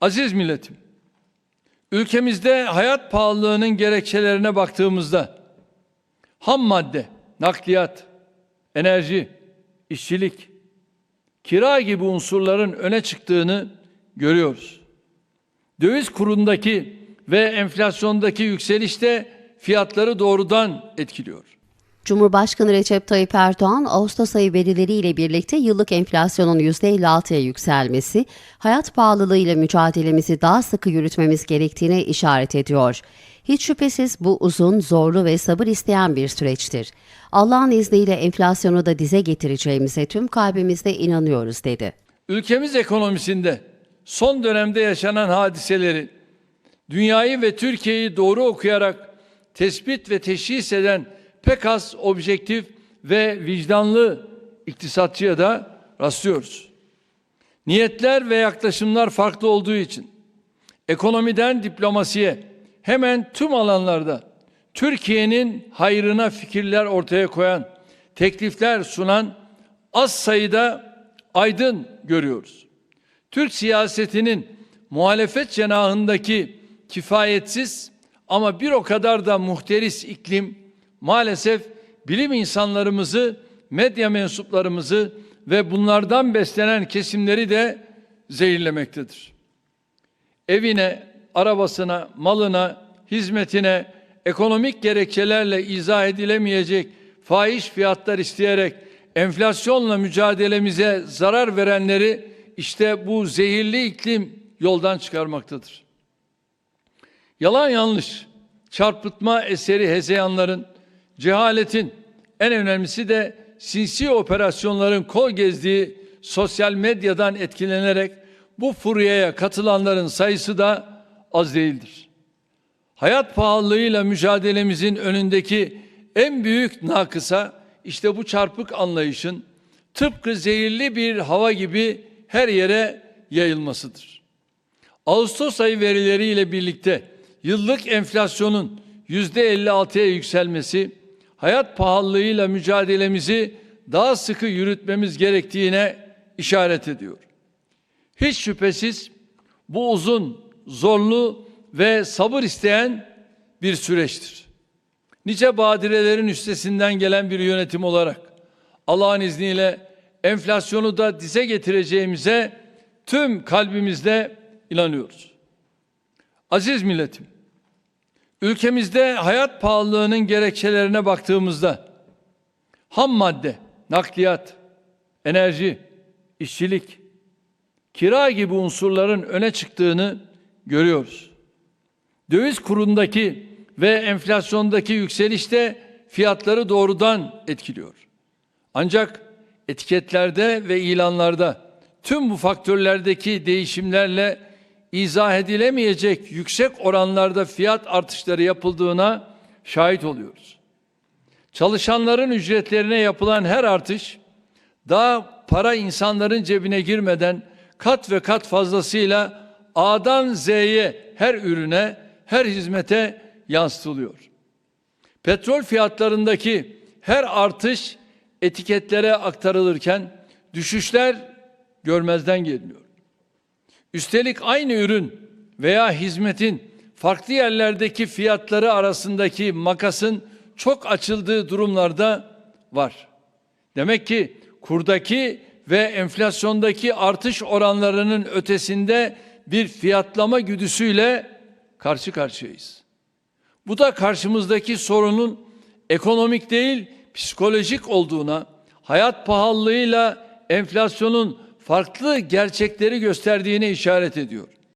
Aziz milletim, ülkemizde hayat pahalılığının gerekçelerine baktığımızda ham madde, nakliyat, enerji, işçilik, kira gibi unsurların öne çıktığını görüyoruz. Döviz kurundaki ve enflasyondaki yükseliş de fiyatları doğrudan etkiliyor. Cumhurbaşkanı Recep Tayyip Erdoğan, Ağustos ayı verileriyle birlikte yıllık enflasyonun %56'ya yükselmesi, hayat pahalılığıyla mücadelemizi daha sıkı yürütmemiz gerektiğine işaret ediyor. Hiç şüphesiz bu uzun, zorlu ve sabır isteyen bir süreçtir. Allah'ın izniyle enflasyonu da dize getireceğimize tüm kalbimizde inanıyoruz dedi. Ülkemiz ekonomisinde son dönemde yaşanan hadiseleri dünyayı ve Türkiye'yi doğru okuyarak tespit ve teşhis eden pek az objektif ve vicdanlı iktisatçıya da rastlıyoruz. Niyetler ve yaklaşımlar farklı olduğu için ekonomiden diplomasiye hemen tüm alanlarda Türkiye'nin hayrına fikirler ortaya koyan, teklifler sunan az sayıda aydın görüyoruz. Türk siyasetinin muhalefet cenahındaki kifayetsiz ama bir o kadar da muhteris iklim maalesef bilim insanlarımızı, medya mensuplarımızı ve bunlardan beslenen kesimleri de zehirlemektedir. Evine, arabasına, malına, hizmetine ekonomik gerekçelerle izah edilemeyecek fahiş fiyatlar isteyerek enflasyonla mücadelemize zarar verenleri işte bu zehirli iklim yoldan çıkarmaktadır. Yalan yanlış, çarpıtma eseri hezeyanların, cehaletin, en önemlisi de sinsi operasyonların kol gezdiği sosyal medyadan etkilenerek bu furyaya katılanların sayısı da az değildir. Hayat pahalılığıyla mücadelemizin önündeki en büyük nakısa işte bu çarpık anlayışın tıpkı zehirli bir hava gibi her yere yayılmasıdır. Ağustos ayı verileriyle birlikte yıllık enflasyonun yüzde 56'ya yükselmesi hayat pahalılığıyla mücadelemizi daha sıkı yürütmemiz gerektiğine işaret ediyor. Hiç şüphesiz bu uzun, zorlu ve sabır isteyen bir süreçtir. Nice badirelerin üstesinden gelen bir yönetim olarak Allah'ın izniyle enflasyonu da dize getireceğimize tüm kalbimizle inanıyoruz. Aziz milletim, ülkemizde hayat pahalılığının gerekçelerine baktığımızda ham madde, nakliyat, enerji, işçilik, kira gibi unsurların öne çıktığını görüyoruz. Döviz kurundaki ve enflasyondaki yükseliş de fiyatları doğrudan etkiliyor. Ancak etiketlerde ve ilanlarda tüm bu faktörlerdeki değişimlerle izah edilemeyecek yüksek oranlarda fiyat artışları yapıldığına şahit oluyoruz. Çalışanların ücretlerine yapılan her artış daha para insanların cebine girmeden kat ve kat fazlasıyla A'dan Z'ye her ürüne, her hizmete yansıtılıyor. Petrol fiyatlarındaki her artış etiketlere aktarılırken düşüşler görmezden geliniyor. Üstelik aynı ürün veya hizmetin farklı yerlerdeki fiyatları arasındaki makasın çok açıldığı durumlarda var. Demek ki kurdaki ve enflasyondaki artış oranlarının ötesinde bir fiyatlama güdüsüyle karşı karşıyayız. Bu da karşımızdaki sorunun ekonomik değil psikolojik olduğuna, hayat pahalılığıyla enflasyonun farklı gerçekleri gösterdiğine işaret ediyor.